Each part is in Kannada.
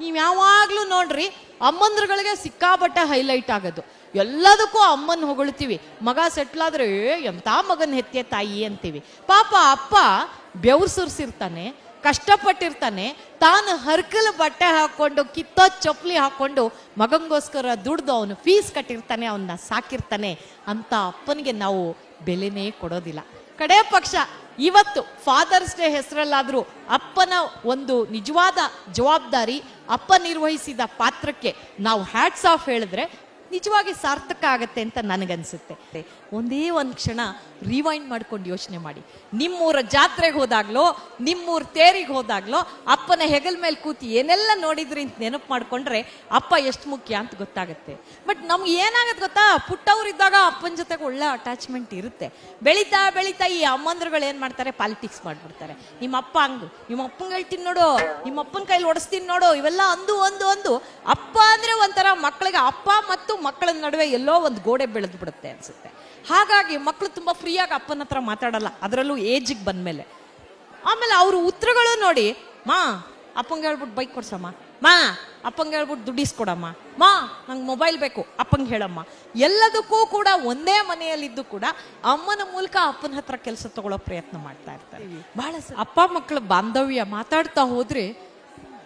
ನೀವು ಯಾವಾಗ್ಲೂ ನೋಡ್ರಿ ಅಮ್ಮಂದ್ರಗಳಿಗೆ ಸಿಕ್ಕಾಪಟ್ಟೆ ಹೈಲೈಟ್ ಆಗೋದು. ಎಲ್ಲದಕ್ಕೂ ಅಮ್ಮನ ಹೊಗಳ್ತೀವಿ. ಮಗ ಸೆಟ್ಲಾದ್ರೆ ಆದ್ರೆ "ಏ, ಎಂತ ಮಗನ್ ಹೆತ್ತೆ ತಾಯಿ? ಅಂತೀವಿ. ಪಾಪ ಅಪ್ಪ ಬೆವ್ರು ಸುರ್ಸಿರ್ತಾನೆ ಕಷ್ಟಪಟ್ಟಿರ್ತಾನೆ ತಾನು ಹರ್ಕಲ್ ಬಟ್ಟೆ ಹಾಕೊಂಡು ಕಿತ್ತೋ ಚಪ್ಪಲಿ ಹಾಕೊಂಡು ಮಗಂಗೋಸ್ಕರ ದುಡ್ದು ಅವನು ಫೀಸ್ ಕಟ್ಟಿರ್ತಾನೆ ಅವನ್ನ ಸಾಕಿರ್ತಾನೆ ಅಂತ ಅಪ್ಪನಿಗೆ ನಾವು ಬೆಲೆನೇ ಕೊಡೋದಿಲ್ಲ. ಕಡೆ ಪಕ್ಷ. ಇವತ್ತು ಫಾದರ್ಸ್ ಡೇ ಹೆಸರಲ್ಲಾದರೂ ಅಪ್ಪನ ಒಂದು ನಿಜವಾದ ಜವಾಬ್ದಾರಿ, ಅಪ್ಪ ನಿರ್ವಹಿಸಿದ ಪಾತ್ರಕ್ಕೆ ನಾವು ಹ್ಯಾಟ್ಸ್ ಆಫ್ ಹೇಳಿದ್ರೆ ನಿಜವಾಗಿ ಸಾರ್ಥಕ ಆಗುತ್ತೆ ಅಂತ ನನಗನ್ಸುತ್ತೆ. ಒಂದೇ ಒಂದು ಕ್ಷಣ ರಿವೈಂಡ್ ಮಾಡ್ಕೊಂಡು ಯೋಚನೆ ಮಾಡಿ. ನಿಮ್ಮೂರ ಜಾತ್ರೆಗೆ ಹೋದಾಗ್ಲೋ, ನಿಮ್ಮೂರ ತೇರಿಗೆ ಹೋದಾಗ್ಲೋ, ಅಪ್ಪನ ಹೆಗಲ ಮೇಲೆ ಕೂತಿ ಏನೆಲ್ಲ ನೋಡಿದ್ರಿ ಅಂತ ನೆನಪು ಮಾಡ್ಕೊಂಡ್ರೆ ಅಪ್ಪ ಎಷ್ಟು ಮುಖ್ಯ ಅಂತ ಗೊತ್ತಾಗುತ್ತೆ. ಬಟ್ ನಮ್ಗೆ ಏನಾಗತ್ತೆ ಗೊತ್ತಾ? ಪುಟ್ಟವ್ರಿದ್ದಾಗ ಅಪ್ಪನ ಜೊತೆಗೆ ಒಳ್ಳೆ ಅಟ್ಯಾಚ್ಮೆಂಟ್ ಇರುತ್ತೆ. ಬೆಳೀತಾ ಬೆಳೀತಾ ಈ ಅಮ್ಮಂದ್ರುಗಳು ಏನು ಮಾಡ್ತಾರೆ? ಪಾಲಿಟಿಕ್ಸ್ ಮಾಡ್ಬಿಡ್ತಾರೆ. ನಿಮ್ಮ ಅಪ್ಪ ಹಂಗು ನಿಮ್ಮ ಅಪ್ಪನ ಹೇಳ್ತೀನಿ ನೋಡು ನಿಮ್ಮ ಅಪ್ಪನ ಕೈಲಿ ಓಡಿಸ್ತೀನಿ ನೋಡು, ಇವೆಲ್ಲ ಅಂದು ಒಂದು ಒಂದು ಅಪ್ಪ ಮಕ್ಕಳಿಗೆ ಅಪ್ಪ ಮತ್ತು ಮಕ್ಕಳ ನಡುವೆ ಎಲ್ಲೋ ಒಂದು ಗೋಡೆ ಬೆಳೆದು ಬಿಡುತ್ತೆ ಅನ್ಸುತ್ತೆ. ಹಾಗಾಗಿ ಮಕ್ಕಳು ತುಂಬ ಫ್ರೀಯಾಗಿ ಅಪ್ಪನ ಹತ್ರ ಮಾತಾಡಲ್ಲ. ಅದರಲ್ಲೂ ಏಜಿಗೆ ಬಂದ್ಮೇಲೆ. ಆಮೇಲೆ ಅವರು ಉತ್ತರಗಳು ನೋಡಿ ಮಾ ಅಪ್ಪಂಗೆ ಹೇಳ್ಬಿಟ್ಟು ಬೈಕ್ ಕೊಡ್ಸಮ್ಮ. ಮಾ ಅಪ್ಪಂಗೆ ಹೇಳ್ಬಿಟ್ಟು ದುಡ್ಡಿಸ್ಕೊಡಮ್ಮ ಮಾ ನಂಗೆ ಮೊಬೈಲ್ ಬೇಕು. ಅಪ್ಪಂಗೆ ಹೇಳಮ್ಮ. ಎಲ್ಲದಕ್ಕೂ ಕೂಡ ಒಂದೇ ಮನೆಯಲ್ಲಿದ್ದು ಕೂಡ ಅಮ್ಮನ ಮೂಲಕ ಅಪ್ಪನ ಹತ್ರ ಕೆಲಸ ತಗೊಳ್ಳೋ ಪ್ರಯತ್ನ ಮಾಡ್ತಾ ಇರ್ತಾರೆ. ಬಹಳ ಅಪ್ಪ ಮಕ್ಕಳ ಬಾಂಧವ್ಯ ಮಾತಾಡ್ತಾ ಹೋದ್ರೆ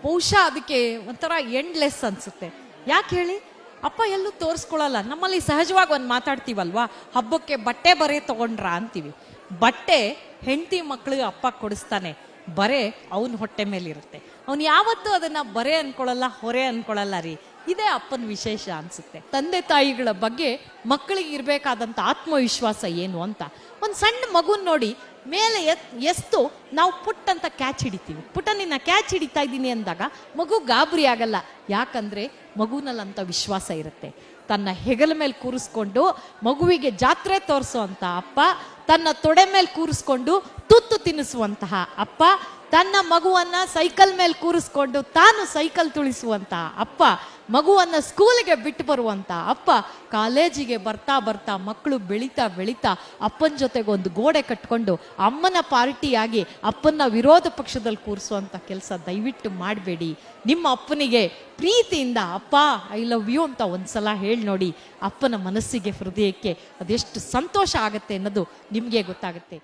ಬಹುಶಃ ಅದಕ್ಕೆ ಒಂಥರ ಎಂಡ್ಲೆಸ್ ಅನ್ಸುತ್ತೆ. ಯಾಕೆ ಹೇಳಿ? ಅಪ್ಪ ಎಲ್ಲೂ ತೋರಿಸ್ಕೊಳ್ಳಲ್ಲ ನಮ್ಮಲ್ಲಿ ಸಹಜವಾಗಿ ಒಂದು ಮಾತಾಡ್ತೀವಲ್ವಾ? ಹಬ್ಬಕ್ಕೆ ಬಟ್ಟೆ ಬರೆ ತಗೊಂಡ್ರ ಅಂತೀವಿ. ಬಟ್ಟೆ ಹೆಂಡತಿ ಮಕ್ಕಳಿಗೆ ಅಪ್ಪ ಕೊಡಿಸ್ತಾನೆ. ಬರೆ ಅವನ ಹೊಟ್ಟೆ ಮೇಲಿರುತ್ತೆ. ಅವ್ನು ಯಾವತ್ತೂ ಅದನ್ನ ಬರೆ ಅನ್ಕೊಳ್ಳಲ್ಲ, ಹೊರೆ ಅನ್ಕೊಳ್ಳಲ್ಲ ರೀ. ಇದೇ ಅಪ್ಪನ ವಿಶೇಷ ಅನ್ಸುತ್ತೆ. ತಂದೆ ತಾಯಿಗಳ ಬಗ್ಗೆ ಮಕ್ಕಳಿಗೆ ಇರಬೇಕಾದಂಥ ಆತ್ಮವಿಶ್ವಾಸ ಏನು ಅಂತ. ಒಂದು ಸಣ್ಣ ಮಗುನ ನೋಡಿ ಮೇಲೆ ಎತ್, ಎಸ್ತು ನಾವು ಪುಟ್ ಅಂತ ಕ್ಯಾಚ್ ಹಿಡಿತೀವಿ. ನಿನ್ನ ಕ್ಯಾಚ್ ಹಿಡಿತಾ ಇದ್ದೀನಿ ಅಂದಾಗ ಮಗು ಗಾಬರಿ ಆಗಲ್ಲ. ಯಾಕಂದ್ರೆ ಮಗುನಲ್ಲಂತ ವಿಶ್ವಾಸ ಇರುತ್ತೆ. ತನ್ನ ಹೆಗಲ ಮೇಲೆ ಕೂರಿಸ್ಕೊಂಡು ಮಗುವಿಗೆ ಜಾತ್ರೆ ತೋರಿಸುವಂತ ಅಪ್ಪ, ತನ್ನ ತೊಡೆ ಮೇಲೆ ಕೂರಿಸ್ಕೊಂಡು ತುತ್ತು ತಿನ್ನಿಸುವಂತಹ ಅಪ್ಪ ತನ್ನ ಮಗುವನ್ನ ಸೈಕಲ್ ಮೇಲೆ ಕೂರಿಸ್ಕೊಂಡು ತಾನು ಸೈಕಲ್ ತುಳಿಸುವಂತ, ಅಪ್ಪ ಮಗುವನ್ನ ಸ್ಕೂಲಿಗೆ ಬಿಟ್ಟು ಬರುವಂತ, ಅಪ್ಪ ಕಾಲೇಜಿಗೆ ಬರ್ತಾ ಬರ್ತಾ ಮಕ್ಕಳು ಬೆಳೀತಾ ಬೆಳೀತಾ ಅಪ್ಪನ ಜೊತೆಗೆ ಒಂದು ಗೋಡೆ ಕಟ್ಕೊಂಡು ಅಮ್ಮನ ಪಾರ್ಟಿಯಾಗಿ ಅಪ್ಪನ ವಿರೋಧ ಪಕ್ಷದಲ್ಲಿ ಕೂರಿಸುವಂತ ಕೆಲಸ ದಯವಿಟ್ಟು ಮಾಡಬೇಡಿ. ನಿಮ್ಮ ಅಪ್ಪನಿಗೆ ಪ್ರೀತಿಯಿಂದ, ಅಪ್ಪ ಐ ಲವ್ ಯು ಅಂತ ಒಂದ್ಸಲ ಹೇಳಿ ನೋಡಿ, ಅಪ್ಪನ ಮನಸ್ಸಿಗೆ ಹೃದಯಕ್ಕೆ ಅದೆಷ್ಟು ಸಂತೋಷ ಆಗುತ್ತೆ ಅನ್ನೋದು ನಿಮಗೆ ಗೊತ್ತಾಗುತ್ತೆ.